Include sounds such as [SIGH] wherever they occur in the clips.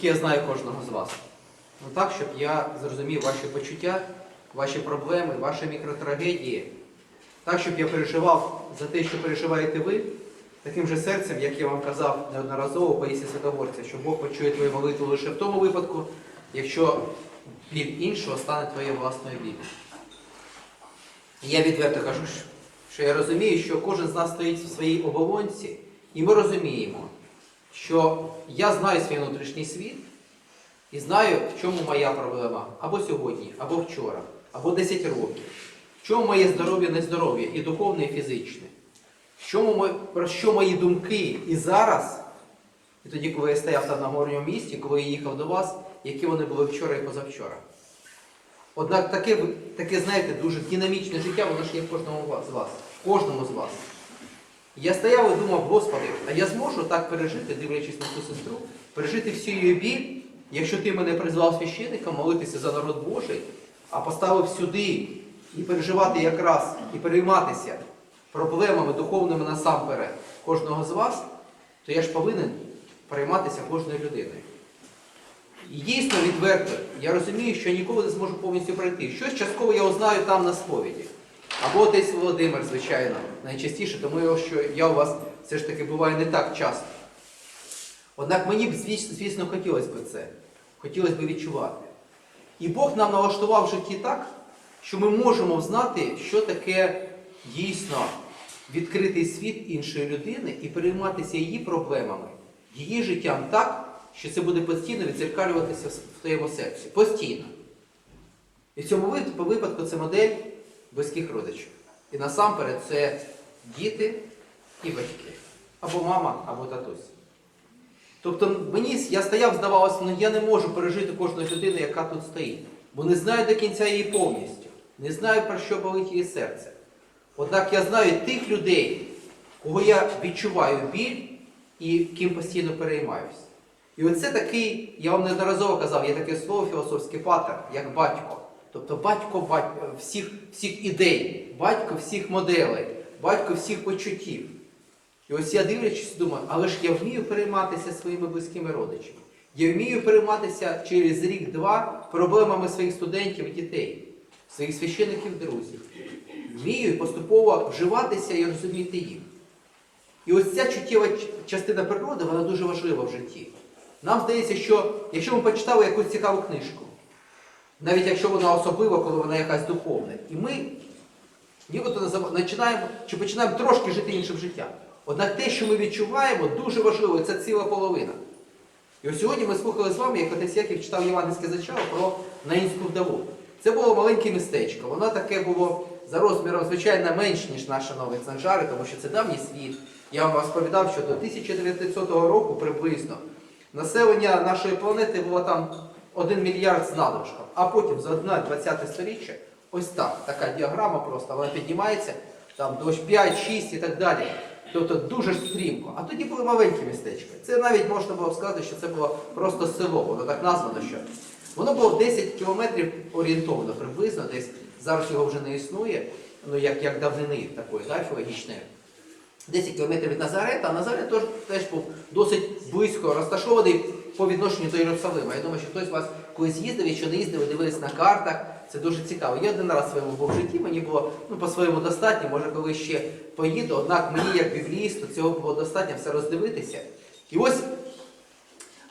наскільки я знаю кожного з вас. Ну так, щоб я зрозумів ваші почуття, ваші проблеми, ваші мікротрагедії. Так, щоб я переживав за те, що переживаєте ви, таким же серцем, як я вам казав неодноразово по Ісі що Бог почує твою молитву лише в тому випадку, якщо біль іншого стане твоєю власною біллю. І я відверто кажу, що я розумію, що кожен з нас стоїть в своїй оболонці, і ми розуміємо, що я знаю свій внутрішній світ і знаю, в чому моя проблема або сьогодні, або вчора, або 10 років. В чому моє здоров'я, нездоров'я, і духовне, і фізичне. В чому, про що мої думки і зараз, і тоді, коли я стояв там на горньому місці, коли я їхав до вас, які вони були вчора і позавчора. Однак таке, таке, знаєте, дуже динамічне життя, воно ж є в кожному з вас, в кожному з вас. Я стояв і думав, Господи, а я зможу так пережити, дивлячись на цю сестру, пережити всю її біль, якщо ти мене призвав священником, молитися за народ Божий, а поставив сюди і переживати якраз, і перейматися проблемами духовними насамперед кожного з вас, то я ж повинен перейматися кожною людиною. І дійсно відверто, я розумію, що я ніколи не зможу повністю пройти. Щось частково я узнаю там на сповіді. Або отець Володимир, звичайно, найчастіше, тому що я у вас все ж таки буваю не так часто. Однак мені б, звісно, хотілося б це. Хотілося б відчувати. І Бог нам налаштував в житті так, що ми можемо знати, що таке дійсно відкритий світ іншої людини і перейматися її проблемами, її життям так, що це буде постійно відзеркалюватися в твоєму серці. Постійно. І в цьому випадку це модель близьких родичів. І насамперед це діти і батьки. Або мама, або татусь. Тобто мені я стояв, здавалося, ну я не можу пережити кожну людину, яка тут стоїть. Бо не знаю до кінця її повністю. Не знаю, про що болить її серце. Однак я знаю тих людей, кого я відчуваю біль і ким постійно переймаюся. І оце такий, я вам неодноразово казав, є таке слово філософське патер, як батько. Тобто батько батько всіх, всіх ідей, батько всіх моделей, батько всіх почуттів. І ось я дивлячись, думаю, але ж я вмію перейматися своїми близькими родичами. Я вмію перейматися через рік-два проблемами своїх студентів і дітей, своїх священиків, друзів. Вмію поступово вживатися і розуміти їх. І ось ця чуттєва частина природи, вона дуже важлива в житті. Нам здається, що якщо ми почитали якусь цікаву книжку, навіть якщо вона особлива, коли вона якась духовна, і ми нібито починаємо чи починаємо трошки жити іншим життям. Однак те, що ми відчуваємо, дуже важливо, це ціла половина. І ось сьогодні ми слухали з вами, як отець Яків читав Євангельське зачало про Наїнську вдову. Це було маленьке містечко. Воно таке було за розміром, звичайно, менш, ніж наші нові Санжари, тому що це давній світ. Я вам розповідав, що до 1900 року приблизно населення нашої планети було там 1 мільярд з надлишком. А потім за 1 сторіччя, ось так, така діаграма просто, вона піднімається, там до 5, 6 і так далі. Тобто дуже стрімко. А тоді були маленькі містечка. Це навіть можна було сказати, що це було просто село, воно так названо, що воно було 10 кілометрів орієнтовно приблизно, десь зараз його вже не існує, ну як, як давнини такої, да, археологічної. 10 кілометрів від Назарета, а Назарет теж був досить близько розташований по відношенню до Єрусалима. Я думаю, що хтось з вас колись їздив, якщо не їздив, дивились на картах. Це дуже цікаво. Я один раз в своєму був в житті, мені було ну, по-своєму достатньо, може коли ще поїду, однак мені як бібліїсту цього було достатньо все роздивитися. І ось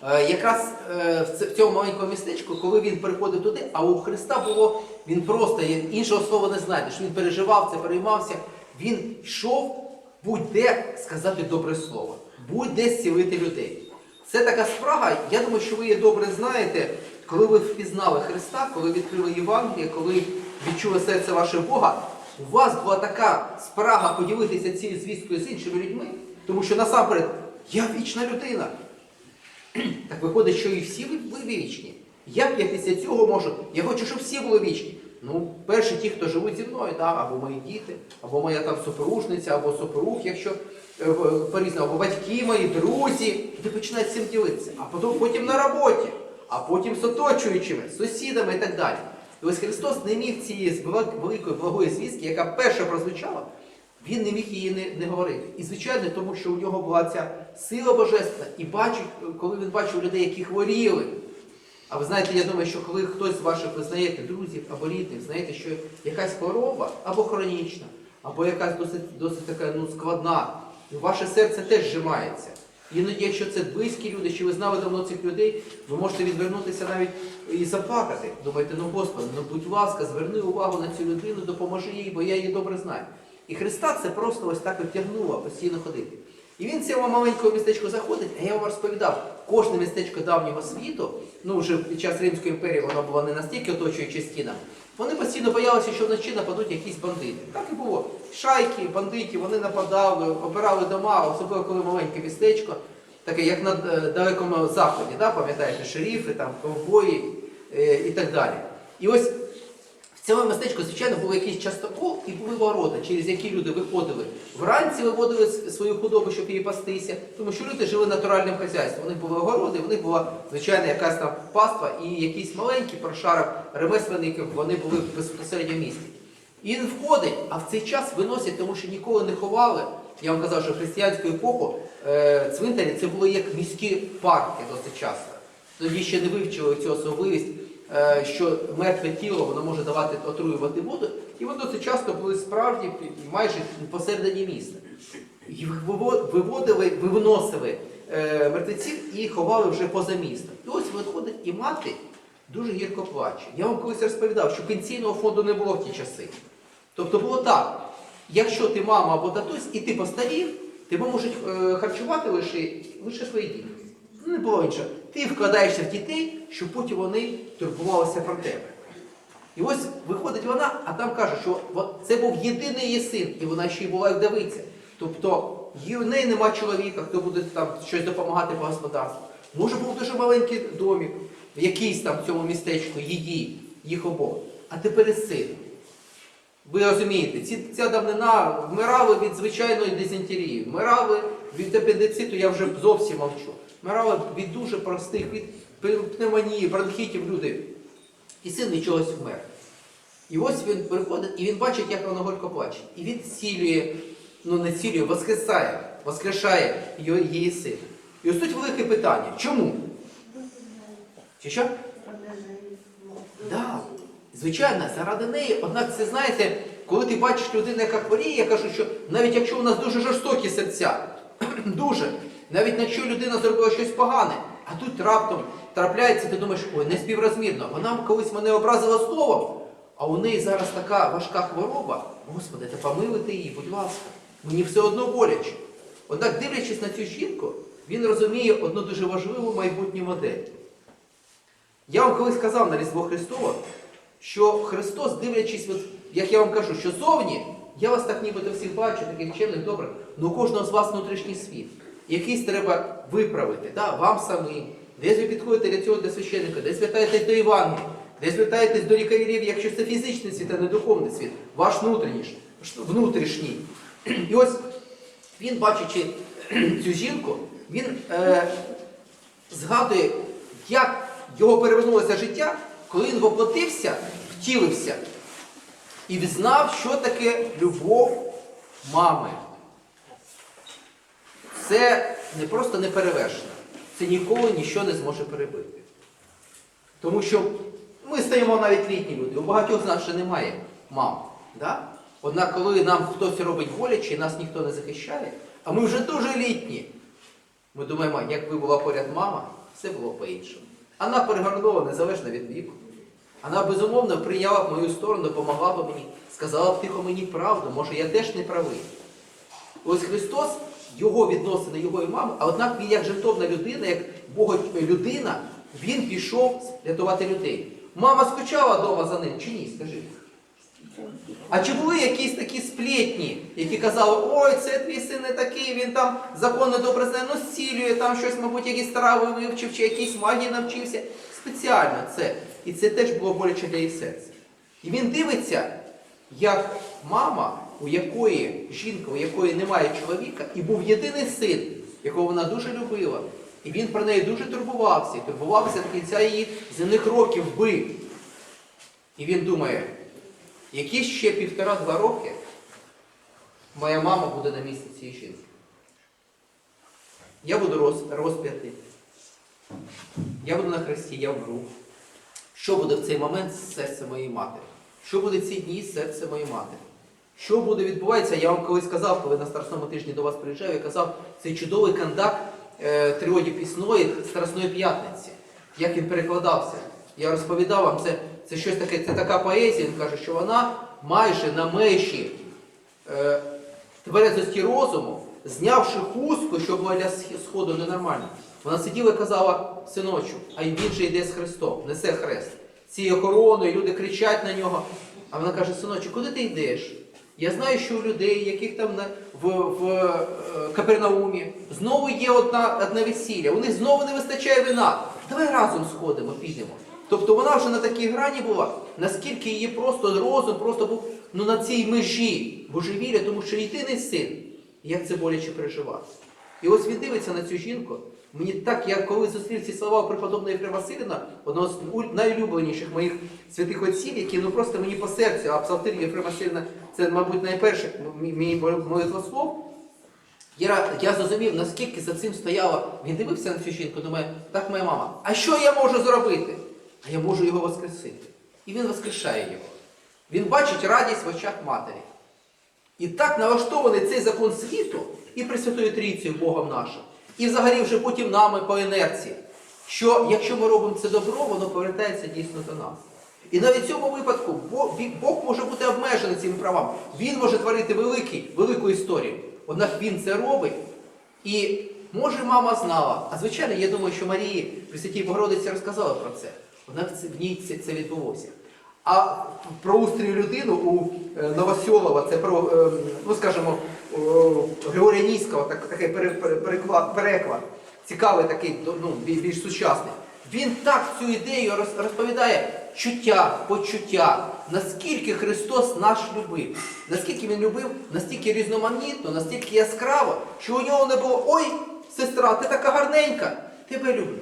Е, Якраз е, в цьому маленькому містечку, коли він приходив туди, а у Христа було, він просто іншого слова не знайдеш. Він переживав це, переймався. Він йшов будь-де сказати добре слово, будь-де зцілити людей. Це така спрага, я думаю, що ви її добре знаєте, коли ви впізнали Христа, коли відкрили Євангеліє, коли відчули серце ваше Бога, у вас була така спрага поділитися цією звісткою з іншими людьми, тому що насамперед я вічна людина. [CLEARS THROAT] Так виходить, що і всі ви, вічні. Як я після цього можу? Я хочу, щоб всі були вічні. Ну, перші ті, хто живуть зі мною, да, або мої діти, або моя там супружниця, або супруг, якщо по-різному, або батьки мої, друзі. І ти починаєш цим ділитися. А потім, потім на роботі, а потім з оточуючими, з сусідами і так далі. І ось Христос не міг цієї великої благої звістки, яка перша прозвучала, Він не міг її не, не говорити. І звичайно, тому що у нього була ця сила божественна, і бачить, коли він бачив людей, які хворіли. А ви знаєте, я думаю, що коли хтось з ваших ви знаєте, друзів або рідних, знаєте, що якась хвороба або хронічна, або якась досить, досить така ну, складна, ваше серце теж зжимається. Іноді, якщо це близькі люди, чи ви знали давно цих людей, ви можете відвернутися навіть і заплакати. Думаєте, ну Господи, ну будь ласка, зверни увагу на цю людину, допоможи їй, бо я її добре знаю. І Христа це просто ось так тягнуло постійно ходити. І він в цьому маленькому містечку заходить, а я вам розповідав, кожне містечко давнього світу, ну вже під час Римської імперії воно було не настільки оточуючи стінам, вони постійно боялися, що вночі нападуть якісь бандити. Так і було. Шайки, бандити, вони нападали, обирали дома, особливо коли маленьке містечко, таке як на е, далекому заході, да, пам'ятаєте, шерифи, там, ковбої е, і так далі. І ось в цьому містечку, звичайно, був якийсь частокол і були ворота, через які люди виходили. Вранці виводили свою худобу, щоб її пастися, тому що люди жили натуральним хазяйством. У них були огороди, у них була звичайно якась там паства і якийсь маленький прошарок ремесленників, вони були безпосередньо в місті. І він входить, а в цей час виносять, тому що ніколи не ховали. Я вам казав, що в християнську епоху е, цвинтарі це були як міські парки досить часто. Тоді ще не вивчили цю особливість, що мертве тіло воно може давати отруювати воду, і вони досить часто були справді майже посередині міста. Їх виводили, виносили е, мертвеців і ховали вже поза містом. І ось виходить і мати дуже гірко плаче. Я вам колись розповідав, що пенсійного фонду не було в ті часи. Тобто було так, якщо ти мама або татусь, і ти постарів, тебе можуть е, харчувати лише, лише твої діти. Ну, не було іншого. Ти вкладаєшся в дітей, щоб потім вони турбувалися про тебе. І ось виходить вона, а там каже, що це був єдиний її син, і вона ще й була вдовиця. Тобто у неї нема чоловіка, хто буде там щось допомагати по господарству. Може був дуже маленький домик, в якийсь там в цьому містечку, її, їх обох. А тепер і син. Ви розумієте, ці, ця давнина вмирали від звичайної дизентерії, вмирали від апендициту, я вже зовсім мовчу. Вмирали від дуже простих, від пневмонії, бронхітів люди. І син від чогось вмер. І ось він приходить, і він бачить, як вона горько плаче. І він цілює, ну не цілює, воскресає, воскрешає її, її сина. І ось тут велике питання. Чому? Чи що? Да, звичайно, заради неї. Однак це знаєте, коли ти бачиш людину, яка хворіє, я кажу, що навіть якщо у нас дуже жорстокі серця, [CLEARS THROAT] дуже, навіть якщо людина зробила щось погане, а тут раптом трапляється, ти думаєш, ой, не співрозмірно. Вона колись мене образила словом, а у неї зараз така важка хвороба. Господи, та помилуйте її, будь ласка. Мені все одно боляче. Однак, дивлячись на цю жінку, він розуміє одну дуже важливу майбутню модель. Я вам колись казав на Різдво Христово, що Христос, дивлячись, от, як я вам кажу, що зовні, я вас так нібито всіх бачу, таких чемних, добрих, але у кожного з вас внутрішній світ. Якийсь треба виправити, да, вам самим. Десь ви підходите для цього до священника, десь звертаєтесь до Євангелія, десь звертаєтесь до лікарів, якщо це фізичний світ, а не духовний світ, ваш внутрішній. внутрішній. І ось він, бачачи [CLEARS THROAT] цю жінку, він е, згадує, як його перевернулося життя, коли він воплотився, втілився і взнав, що таке любов мами. Це не просто не перевершено. Це ніколи нічого не зможе перебити. Тому що ми стаємо навіть літні люди, у багатьох з нас ще немає мам. Да? Однак, коли нам хтось робить боляче, нас ніхто не захищає, а ми вже дуже літні, ми думаємо, якби була поряд мама, все було по-іншому. Вона перегорнула незалежно від віку. Вона безумовно прийняла б мою сторону, допомогла б мені, сказала б тихо мені правду, може я теж не правий. Ось Христос, його відносини, його і мами, а однак він як жертовна людина, як Бога людина, він пішов рятувати людей. Мама скучала вдома за ним чи ні? Скажи. А чи були якісь такі сплетні, які казали, ой, це твій син не такий, він там законно добре знає, ну зцілює, там щось, мабуть, якісь трави вивчив, чи якісь магії навчився. Спеціально це. І це теж було боляче для її серця. І він дивиться, як мама, у якої жінка, у якої немає чоловіка, і був єдиний син, якого вона дуже любила. І він про неї дуже турбувався, і турбувався до кінця її земних років би. І він думає, які ще півтора-два роки моя мама буде на місці цієї жінки. Я буду роз, розп'ятий. Я буду на хресті, я вмру. Що буде в цей момент з серцем моєї матері? Що буде в ці дні з серцем моєї матері? Що буде відбуватися? Я вам колись казав, коли на старосному тижні до вас приїжджав, я казав, цей чудовий кандак е, тріоді пісної Страсної п'ятниці. Як він перекладався. Я розповідав вам, це, це щось таке, це така поезія, він каже, що вона майже на межі е, тверезості розуму, знявши хустку, що була для сходу ненормально, вона сиділа і казала, синочу, а й він же йде з Христом, несе хрест. Цією охороною, люди кричать на нього. А вона каже, синочу, куди ти йдеш? Я знаю, що у людей, яких там на, в, в е, Капернаумі, знову є одна, одне весілля, у них знову не вистачає вина. Давай разом сходимо, підемо. Тобто вона вже на такій грані була, наскільки її просто розум просто був ну, на цій межі божевілля, тому що єдиний син, як це боляче переживати. І ось він дивиться на цю жінку. Мені так, я коли зустрів ці слова преподобної Єфрема Василівна, одного з найулюбленіших моїх святих отців, які ну просто мені по серцю, а псалтир Єфрема Василівна, це, мабуть, найперший мій- мій молитвослов. Я, я зрозумів, наскільки за цим стояла. Він дивився на цю жінку, думає, так моя мама, а що я можу зробити? А я можу його воскресити. І він воскрешає його. Він бачить радість в очах матері. І так налаштований цей закон світу і Пресвятою Трійцею Богом нашим, і взагалі вже потім нами по інерції, що якщо ми робимо це добро, воно повертається дійсно до нас. І навіть в цьому випадку Бог, може бути обмежений цими правами. Він може творити великий, велику історію. Однак він це робить. І може мама знала. А звичайно, я думаю, що Марії Пресвятій Богородиці розказала про це. Це, в ній це, це відбулося. А про устрій людину у е, Новосьолова, це про, е, ну скажімо, о, Григоріанійського, так, такий пере- пере- переклад, переклад, цікавий такий, ну, більш сучасний. Він так цю ідею розповідає чуття, почуття, наскільки Христос наш любив. Наскільки він любив, настільки різноманітно, настільки яскраво, що у нього не було ой, сестра, ти така гарненька, тебе люблю.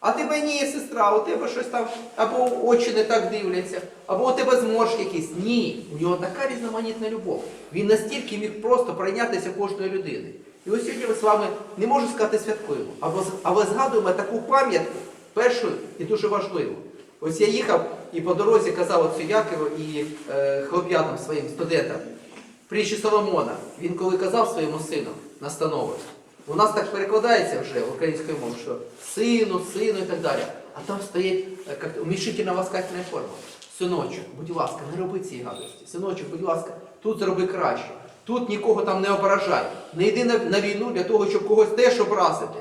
А тебе ні, сестра, у тебе щось там, або очі не так дивляться, або у тебе зморшки якісь. Ні, у нього така різноманітна любов. Він настільки міг просто прийнятися кожної людини. І ось сьогодні ми з вами не можу сказати святкуємо, або, але згадуємо таку пам'ятку, першу і дуже важливу. Ось я їхав і по дорозі казав отцю Якову і е, хлоп'ятам своїм студентам, притчі Соломона. Він коли казав своєму сину настанови, у нас так перекладається вже українською мовою, що сину, сину і так далі. А там стоїть е, умішительна ласкательна форма. Синочок, будь ласка, не роби цієї гадості. Синочок, будь ласка, тут зроби краще. Тут нікого там не ображай. Не йди на, на війну для того, щоб когось теж образити.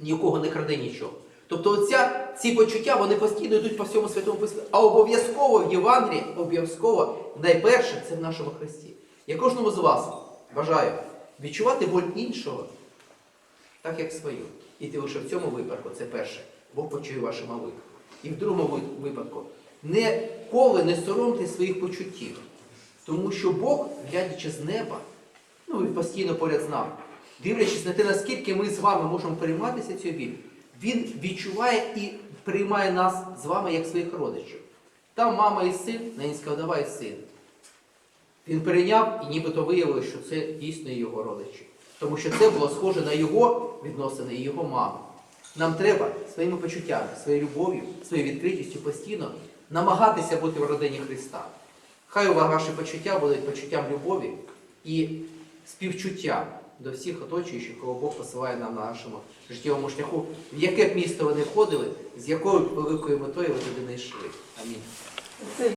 Нікого не кради нічого. Тобто оця, ці почуття вони постійно йдуть по всьому святому письму. А обов'язково в Євангелії, обов'язково найперше це в нашому Христі. Я кожному з вас бажаю відчувати боль іншого, так як свою. І ти лише в цьому випадку, це перше, Бог почує ваші молитви. І в другому випадку, ніколи не соромте своїх почуттів. Тому що Бог, глядячи з неба, ну він постійно поряд з нами, дивлячись на те, наскільки ми з вами можемо перейматися цією біль, він відчуває і приймає нас з вами як своїх родичів. Там мама і син, Наїнська вдова і син. Він прийняв і нібито виявилося, що це дійсно його родичі. Тому що це було схоже на його відносини і його маму. Нам треба своїми почуттями, своєю любов'ю, своєю відкритістю постійно намагатися бути в родині Христа. Хай у вас ваші почуття будуть почуттям любові і співчуття до всіх оточуючих, кого Бог посилає нам на нашому життєвому шляху, в яке б місто ви не входили, з якою великою метою ви туди не йшли. Амінь.